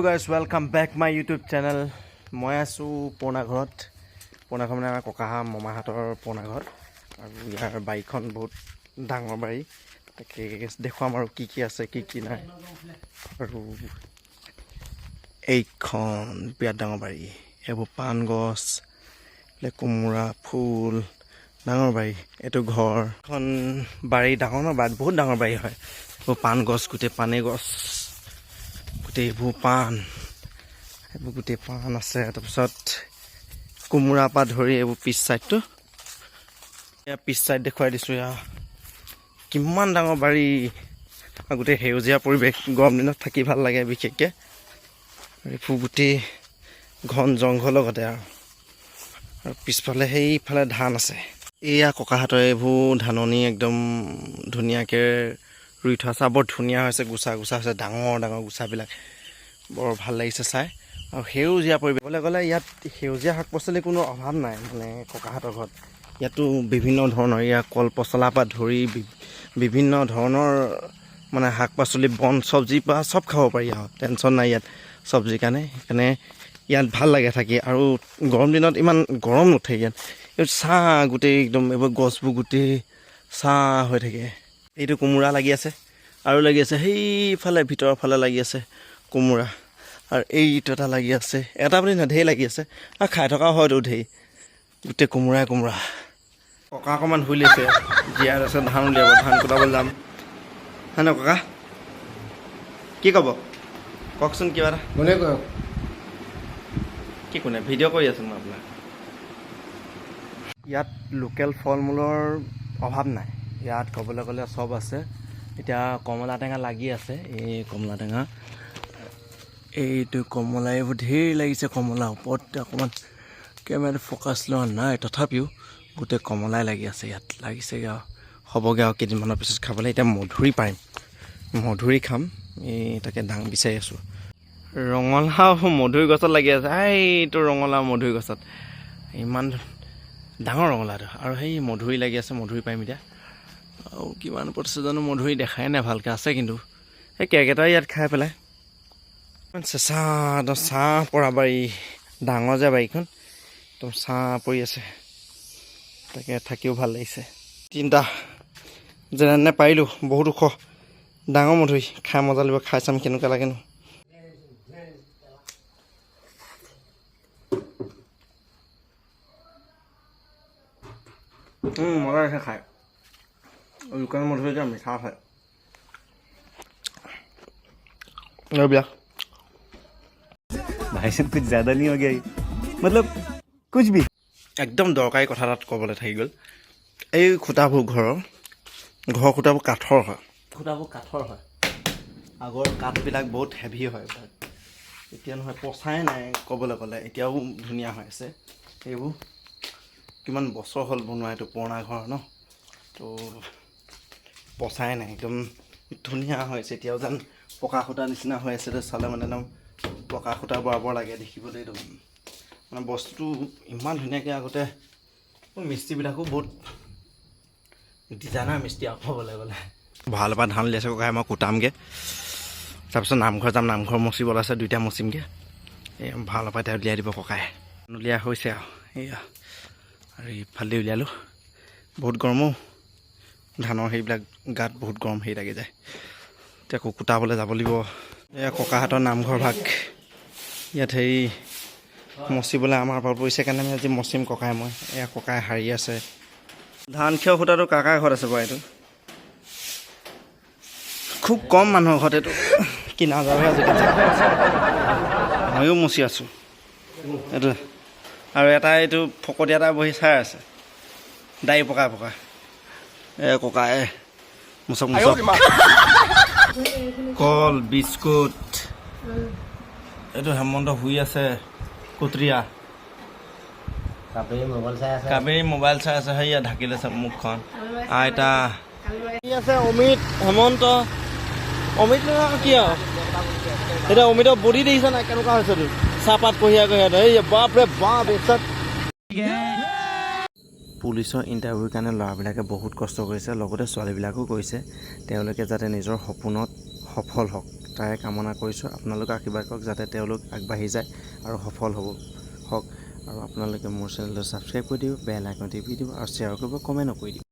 Hello' guys welcome back my YouTube channel মই আছোঁ পুৰণা ঘৰত। পুৰণা ঘৰ মানে আমাৰ ককা মামাহঁতৰ পুৰণা ঘৰত আৰু ইয়াৰ বাৰীখন বহুত ডাঙৰ বাৰী। তাকে দেখুৱাম আৰু কি কি আছে কি কি নাই। আৰু এইখন বিৰাট ডাঙৰ বাৰী। এইবোৰ পাণ গছ এইফালে কোমোৰা ফুল ডাঙৰ বাৰী। এইটো ঘৰ। এখন বাৰী ডাঙৰ ন বাৰী বহুত ডাঙৰ বাৰী হয়। এইবোৰ পাণ গছ গোটেই পাণে গছ। গোটেইবোৰ পাণ এইবোৰ গোটেই পাণ আছে। তাৰপিছত কোমোৰাৰ পৰা ধৰি এইবোৰ পিছ চাইডটো। এয়া পিছ চাইড দেখুৱাই দিছোঁ এয়া। কিমান ডাঙৰ বাৰী। গোটেই সেউজীয়া পৰিৱেশ গৰম দিনত থাকি ভাল লাগে বিশেষকৈ। এইবোৰ গোটেই ঘন জংঘলৰ লগতে আৰু। আৰু পিছফালে সেইফালে ধান আছে। এয়া ককাহঁতৰ এইবোৰ ধাননি একদম ধুনীয়াকৈ ৰুই থোৱা আৰু বৰ ধুনীয়া হৈছে গোচা গোচা হৈছে ডাঙৰ ডাঙৰ গোচাবিলাক বৰ ভাল লাগিছে চাই। আৰু সেউজীয়া পৰিৱেশ। ক'বলৈ গ'লে ইয়াত সেউজীয়া শাক পাচলিৰ কোনো অভাৱ নাই মানে ককাহঁতৰ ঘৰত। ইয়াতো বিভিন্ন ধৰণৰ ইয়াত কল পচলাৰ পৰা ধৰি বিভিন্ন ধৰণৰ মানে শাক পাচলি বন চব্জিৰ পৰা চব খাব পাৰি আৰু। টেনশ্যন নাই ইয়াত চব্জিৰ কাৰণে। সেইকাৰণে ইয়াত ভাল লাগে থাকি। আৰু গৰম দিনত ইমান গৰম নুঠে ইয়াত। ইয়াত ছাঁ গোটেই একদম এইবোৰ গছবোৰ গোটেই ছাঁ হৈ থাকে। এইটো কোমোৰা লাগি আছে। আৰু লাগি আছে সেইফালে ভিতৰৰ ফালে লাগি আছে কোমোৰা। আৰু এইটো এটা লাগি আছে এটা বুলি নহয় ঢেৰ লাগি আছে। আৰু খাই থকা হয়তো ঢেৰ গোটেই কোমোৰাই কোমোৰা। ককা অকণমান শুই লৈছে। জীয়াই আছে ধান উলিয়াব ধান কুটাবলৈ যাম। হয় নহয় ককা? কি ক'ব কওকচোন কিবা এটা। কোনে কয়? কি কোনে? ভিডিঅ' কৰি আছোঁ মই আপোনাক। ইয়াত লোকেল ফল মূলৰ অভাৱ নাই। ইয়াত ক'বলৈ গ'লে চব আছে। এতিয়া কমলা টেঙা লাগি আছে এই কমলা টেঙা। এইটো কমলা এইবোৰ ধেৰ লাগিছে কমলা ওপৰত অকণমান কেমেৰাত ফ'কাছ লোৱা নাই তথাপিও গোটেই কমলাই লাগি আছে ইয়াত। লাগিছেগৈ আৰু হ'বগৈ আৰু কেইদিনমানৰ পিছত খাবলৈ। এতিয়া মধুৰি পাৰিম। মধুৰি খাম এই তাকে দাং বিচাৰি আছোঁ। ৰঙালাও মধুৰি গছত লাগি আছে। এইটো ৰঙালাও মধুৰি গছত। ইমান ডাঙৰ ৰঙালাওটো। আৰু সেই মধুৰি লাগি আছে মধুৰি পাৰিম এতিয়া। আৰু কিমান ওপৰত আছে জানো মধুৰি দেখাই নাই ভালকৈ আছে কিন্তু। সেই কেৰ্কেটাই ইয়াত খাই পেলাই। ইমান চেঁচা একদম ছাঁ পৰা বাৰী ডাঙৰ যে বাৰীখন একদম ছাঁ পৰি আছে। তাকে থাকিও ভাল লাগিছে। তিনিটা যেনে পাৰিলোঁ বহুত ওখ ডাঙৰ মধুৰি খাই মজা লাগিব খাই চাম কেনেকুৱা লাগেনো মজা খাই। 哎呦，刚才墨水店没擦粉，要不要？ভাইচোন কুচ জাদা নি অগে মতলব কুচ বি একদম দৰকাৰী কথা এটাত ক'বলৈ থাকি গ'ল। এই খুটাবোৰ ঘৰৰ ঘৰৰ খুটাবোৰ কাঠৰ হয়। খুটাবোৰ কাঠৰ হয়। আগৰ কাঠবিলাক বহুত হেভি হয় বাট এতিয়া নহয় পচাই নাই ক'বলৈ গ'লে। এতিয়াও ধুনীয়া হৈ আছে। এইবোৰ কিমান বছৰ হ'ল বনোৱা এইটো পুৰণা ঘৰ ন? ত' পচাই নাই একদম ধুনীয়া হৈ আছে। এতিয়াও যেন পকা খুটা নিচিনা হৈ আছে চালে মানে একদম পকা খুটা বৰাবৰ লাগে দেখিবলৈ একদম। মানে বস্তুটো ইমান ধুনীয়াকৈ আগতে মিস্ত্ৰীবিলাকো বহুত ডিজাইনাৰ মিস্ত্ৰী আৰু ক'বলৈ গ'লে। ভাল পৰা ধান উলিয়াইছে ককাই মই কুটামগৈ। তাৰপিছত নামঘৰ যাম নামঘৰ মচিবলৈ আছে দুইটা মচিমগৈ। এই ভাল পৰা এতিয়া উলিয়াই দিব ককাই। উলিয়া হৈছে আৰু এয়া আৰু ইফালে উলিয়ালোঁ। বহুত গৰমো। ধানৰ সেইবিলাক গাত বহুত গৰম হেৰি লাগি যায়। এতিয়া আকৌ কুটাবলৈ যাব লাগিব। এয়া ককাহঁতৰ নামঘৰ ভাগ। ইয়াত হেৰি মচিবলৈ আমাৰ পৰা পৰিছে কাৰণে আমি আজি মচিম ককাই মই এয়া ককাই হাৰি আছে। ধান খেৰ সূতাটো কাকাৰ ঘৰত আছে বাৰু এইটো? খুব কম মানুহৰ ঘৰত এইটো। কিনা যাবহে আজিকালি ময়ো মচি আছোঁ। এইটো আৰু এটা এইটো ফকতীয়া এটা বহি চাই আছে। দাড়ি পকাই পকাই এ ককাই মুচক মুচক কল বিস্কুট এইটো হেমন্ত শুই আছে কুটৰীয়া কাপেৰি মোবাইল চাই আছে কাবেৰী মোবাইল চাই আছে সেয়া ঢাকি মুখখন আইতা আছে অমিত হেমন্ত অমিত কি আৰু এতিয়া অমিতৰ বডি দেখিছা নাই কেনেকুৱা হৈছে তোৰ চাহপাত কঢ়িয়াই কঢ়িয়াই এই বাপৰে বাপ এইচত পুলিচৰ ইণ্টাৰভিউৰ কাৰণে ল'ৰাবিলাকে বহুত কষ্ট কৰিছে, লগতে ছোৱালীবিলাকো কৰিছে। তেওঁলোকে যাতে নিজৰ সপোনত সফল হওক, তাৰে কামনা কৰিছোঁ। আপোনালোকে আশীৰ্বাদ কৰক যাতে তেওঁলোক আগবাঢ়ি যায় আৰু সফল হ'ব, হওক। আৰু আপোনালোকে মোৰ চেনেলটো ছাবস্ক্ৰাইব কৰি দিব বেল আইকন দিব আৰু শ্বেয়াৰ কৰিব কমেণ্টো কৰি দিব